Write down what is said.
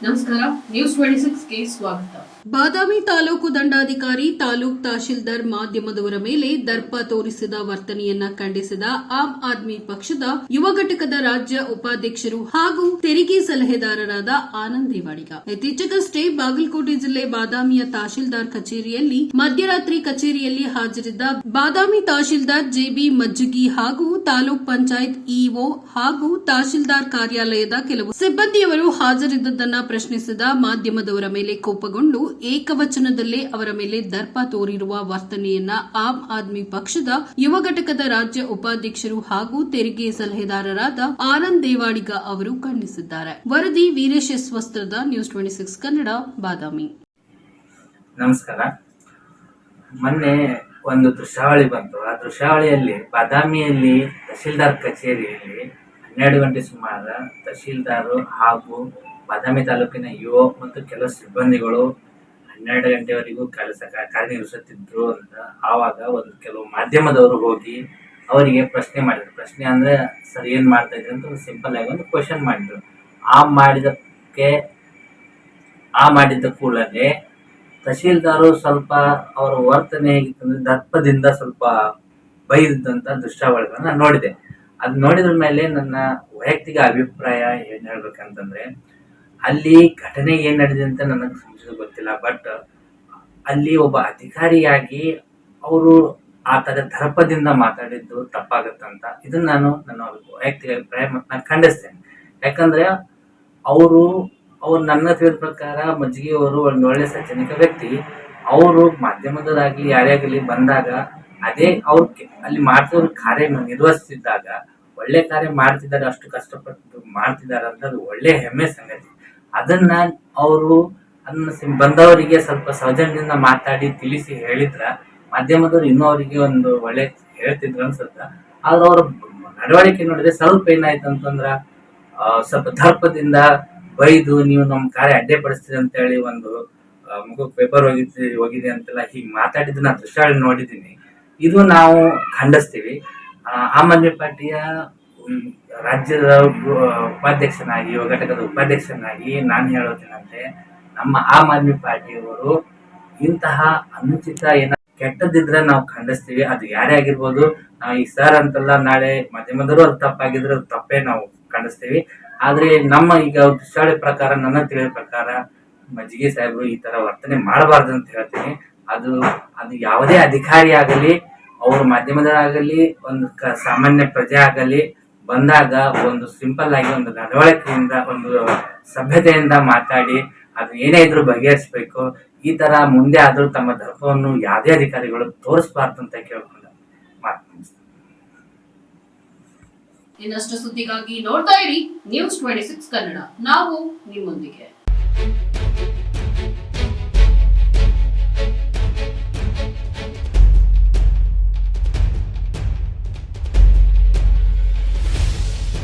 ನಮಸ್ಕಾರ news twenty ಸಿಕ್ಸ್ಗೆ ಸ್ವಾಗತ. ಬಾದಾಮಿ ತಾಲೂಕು ದಂಡಾಧಿಕಾರಿ, ತಾಲೂಕ್ ತಹಶೀಲ್ದಾರ್ ಮಾಧ್ಯಮದವರ ಮೇಲೆ ದರ್ಪ ತೋರಿಸಿದ ವರ್ತನೆಯನ್ನ ಖಂಡಿಸಿದ ಆಮ್ ಆದ್ಮಿ ಪಕ್ಷದ ಯುವ ಘಟಕದ ರಾಜ್ಯ ಉಪಾಧ್ಯಕ್ಷರು ಹಾಗೂ ತೆರಿಗೆ ಸಲಹೆದಾರರಾದ ಆನಂದ್ ದೇವಾಡಿಗ ಇತ್ತೀಚೆಗಷ್ಟೇ ಬಾಗಲಕೋಟೆ ಜಿಲ್ಲೆ ಬಾದಾಮಿಯ ತಹಶೀಲ್ದಾರ್ ಕಚೇರಿಯಲ್ಲಿ ಮಧ್ಯರಾತ್ರಿ ಕಚೇರಿಯಲ್ಲಿ ಹಾಜರಿದ್ದ ಬಾದಾಮಿ ತಹಶೀಲ್ದಾರ್ ಜೆಬಿ ಮಜ್ಜಗಿ ಹಾಗೂ ತಾಲೂಕ್ ಪಂಚಾಯತ್ ಇಒ ಹಾಗೂ ತಹಶೀಲ್ದಾರ್ ಕಾರ್ಯಾಲಯದ ಕೆಲವು ಸಿಬ್ಬಂದಿಯವರು ಹಾಜರಿದ್ದದ್ದನ್ನ ಪ್ರಶ್ನಿಸಿದ ಮಾಧ್ಯಮದವರ ಮೇಲೆ ಕೋಪಗೊಂಡು ಏಕವಚನದಲ್ಲೇ ಅವರ ಮೇಲೆ ದರ್ಪ ತೋರಿರುವ ವರ್ತನೆಯನ್ನ ಆಮ್ ಆದ್ಮಿ ಪಕ್ಷದ ಯುವ ಘಟಕದ ರಾಜ್ಯ ಉಪಾಧ್ಯಕ್ಷರು ಹಾಗೂ ತೆರಿಗೆ ಸಲಹೆದಾರರಾದ ಆನಂದ್ ದೇವಾಡಿಗ ಅವರು ಖಂಡಿಸಿದ್ದಾರೆ. ವರದಿ Veeresh ಸ್ವಸ್ತ್ರದ news twenty six Kannada Badami. ನಮಸ್ಕಾರ. ಮೊನ್ನೆ ಒಂದು ದೃಶ್ಯಾವಳಿ ಬಂತು. ಆ ದೃಶ್ಯಾವಳಿಯಲ್ಲಿ ಬಾದಾಮಿಯಲ್ಲಿ ತಹಶೀಲ್ದಾರ್ ಕಚೇರಿಯಲ್ಲಿ ಹನ್ನೆರಡು ಗಂಟೆ ಸುಮಾರು ತಹಶೀಲ್ದಾರು ಹಾಗೂ ಬಾದಾಮಿ ತಾಲೂಕಿನ ಯುವ ಮತ್ತು ಕೆಲವು ಸಿಬ್ಬಂದಿಗಳು ಹನ್ನೆರಡು ಗಂಟೆವರೆಗೂ ಕೆಲಸ ಕಾರ್ಯನಿರ್ವಹಿಸುತ್ತಿದ್ರು ಅಂತ ಆವಾಗ ಒಂದು ಕೆಲವು ಮಾಧ್ಯಮದವರು ಹೋಗಿ ಅವರಿಗೆ ಪ್ರಶ್ನೆ ಮಾಡಿದ್ರು. ಪ್ರಶ್ನೆ ಅಂದ್ರೆ, ಸರ್, ಏನು ಮಾಡ್ತಾ ಇದ್ರು ಅಂತ ಒಂದು ಸಿಂಪಲ್ ಆಗಿ ಒಂದು ಕ್ವಶನ್ ಮಾಡಿದ್ರು. ಆ ಮಾಡಿದಕ್ಕೆ ಆ ಮಾಡಿದ್ದ ಕೂಡಲೇ ತಹಶೀಲ್ದಾರು ಸ್ವಲ್ಪ ಅವರ ವರ್ತನೆ ದರ್ಪದಿಂದ ಸ್ವಲ್ಪ ಬೈದಂತ ನಾನು ನೋಡಿದೆ. ಅದು ನೋಡಿದ್ರ ಮೇಲೆ ನನ್ನ ವೈಯಕ್ತಿಕ ಅಭಿಪ್ರಾಯ ಏನು ಹೇಳ್ಬೇಕಂತಂದ್ರೆ ಅಲ್ಲಿ ಘಟನೆ ಏನ್ ನಡೆದಿದೆ ಅಂತ ನನಗೆ ಸಂಶಯ ಗೊತ್ತಿಲ್ಲ ಬಟ್ ಅಲ್ಲಿ ಒಬ್ಬ ಅಧಿಕಾರಿಯಾಗಿ ಅವರು ಆ ತರ ದರ್ಪದಿಂದ ಮಾತಾಡಿದ್ದು ತಪ್ಪಾಗತ್ತಂತ ಇದನ್ನ ನಾನು ನನ್ನ ವೈಯಕ್ತಿಕ ಅಭಿಪ್ರಾಯ ಮತ್ತು ನಾನು ಖಂಡಿಸ್ತೇನೆ. ಯಾಕಂದ್ರೆ ಅವರು, ಅವ್ರು ನನ್ನ ತಿಳಿದ ಪ್ರಕಾರ ಮಜ್ಜಿಗೆ ಅವರು ಒಂದು ಒಳ್ಳೆ ಸಜ್ಜನಿಕ ವ್ಯಕ್ತಿ. ಅವರು ಮಾಧ್ಯಮದವರಾಗಲಿ ಯಾರೇ ಆಗಲಿ ಬಂದಾಗ ಅದೇ ಅವ್ರ ಅಲ್ಲಿ ಮಾಡ್ತಿರೋ ಕಾರ್ಯ ನಿರ್ವಹಿಸ್ತಿದ್ದಾಗ, ಒಳ್ಳೆ ಕಾರ್ಯ ಮಾಡ್ತಿದ್ದಾರೆ, ಅಷ್ಟು ಕಷ್ಟಪಟ್ಟು ಮಾಡ್ತಿದ್ದಾರೆ ಅಂತ ಅದು ಒಳ್ಳೆ ಹೆಮ್ಮೆ ಸಂಗತಿ. ಅದನ್ನ ಅವರು ಅದನ್ನ ಬಂದವರಿಗೆ ಸ್ವಲ್ಪ ಸೌಜನ್ಯದಿಂದ ಮಾತಾಡಿ ತಿಳಿಸಿ ಹೇಳಿದ್ರ ಮಾಧ್ಯಮದವ್ರು ಇನ್ನೂ ಅವರಿಗೆ ಒಂದು ಒಳ್ಳೆ ಹೇಳ್ತಿದ್ರು ಅನ್ಸುತ್ತ. ಆದ್ರೆ ಅವ್ರ ನಡವಳಿಕೆ ನೋಡಿದ್ರೆ ಸ್ವಲ್ಪ ಏನಾಯ್ತು ಅಂತಂದ್ರ ಸ್ವಲ್ಪ ದರ್ಪದಿಂದ ಬೈದು ನೀವು ನಮ್ಮ ಕಾರ್ಯ ಅಡ್ಡಿಪಡಿಸ್ತೀರಿ ಅಂತ ಹೇಳಿ ಒಂದು ಮುಖ ಪೇಪರ್ ಹೋಗಿದ್ರಿ ಹೋಗಿದೆ ಅಂತೆಲ್ಲ ಹೀಗೆ ಮಾತಾಡಿದ್ದು ನಾನು ದೃಶ್ಯ ನೋಡಿದ್ದೀನಿ. ಇದು ನಾವು ಖಂಡಿಸ್ತೀವಿ. ಆಮ್ ಆದ್ಮಿ ಪಾರ್ಟಿಯ ರಾಜ್ಯದ ಉಪ- ಉಪಾಧ್ಯಕ್ಷನಾಗಿ ಘಟಕದ ಉಪಾಧ್ಯಕ್ಷನಾಗಿ ನಾನು ಹೇಳೋದೇನಂದ್ರೆ, ನಮ್ಮ ಆಮ್ ಆದ್ಮಿ ಪಾರ್ಟಿಯವರು ಇಂತಹ ಅನುಚಿತ ಏನ ಕೆಟ್ಟದಿದ್ರೆ ನಾವು ಖಂಡಿಸ್ತೀವಿ, ಅದು ಯಾರೇ ಆಗಿರ್ಬೋದು ಈ ಸರ್ ಅಂತಲ್ಲ ನಾಳೆ ಮಾಧ್ಯಮದವರು ಅದು ತಪ್ಪಾಗಿದ್ರೆ ಅದು ತಪ್ಪೇ ನಾವು ಖಂಡಿಸ್ತೀವಿ. ಆದ್ರೆ ನಮ್ಮ ಈಗ ದೃಶ್ಯಾವಳಿ ಪ್ರಕಾರ, ನನ್ನ ತಿಳಿದ ಪ್ರಕಾರ, ಮಜ್ಜಿಗೆ ಸಾಹೇಬರು ಈ ತರ ವರ್ತನೆ ಮಾಡಬಾರ್ದು ಅಂತ ಹೇಳ್ತೀನಿ. ಅದು ಅದು ಯಾವುದೇ ಅಧಿಕಾರಿ ಆಗಲಿ, ಅವ್ರ ಮಾಧ್ಯಮದವರಾಗಲಿ ಒಂದು ಸಾಮಾನ್ಯ ಪ್ರಜೆ ಆಗಲಿ ಬಂದಾಗ ಒಂದು ಸಿಂಪಲ್ ಆಗಿ ಒಂದು ನಡವಳಿಕೆಯಿಂದ, ಒಂದು ಸಭ್ಯತೆಯಿಂದ ಮಾತಾಡಿ, ಅದು ಏನೇ ಇದ್ರೂ ಬಗೆಹರಿಸ್ಬೇಕು. ಈ ತರ ಮುಂದೆ ಆದ್ರೂ ತಮ್ಮ ದರ್ಪವನ್ನು ಯಾವುದೇ ಅಧಿಕಾರಿಗಳು ತೋರಿಸಬಾರ್ದು ಅಂತ ಕೇಳ್ಕೊಂಡ ಮಾತು. ಇನ್ನಷ್ಟು ಸುದ್ದಿಗಾಗಿ ನೋಡ್ತಾ ಇರಿ ನ್ಯೂಸ್ ಟ್ವೆಂಟಿ ಸಿಕ್ಸ್ ಕನ್ನಡ ನಾವು ನಿಮ್ಮೊಂದಿಗೆ.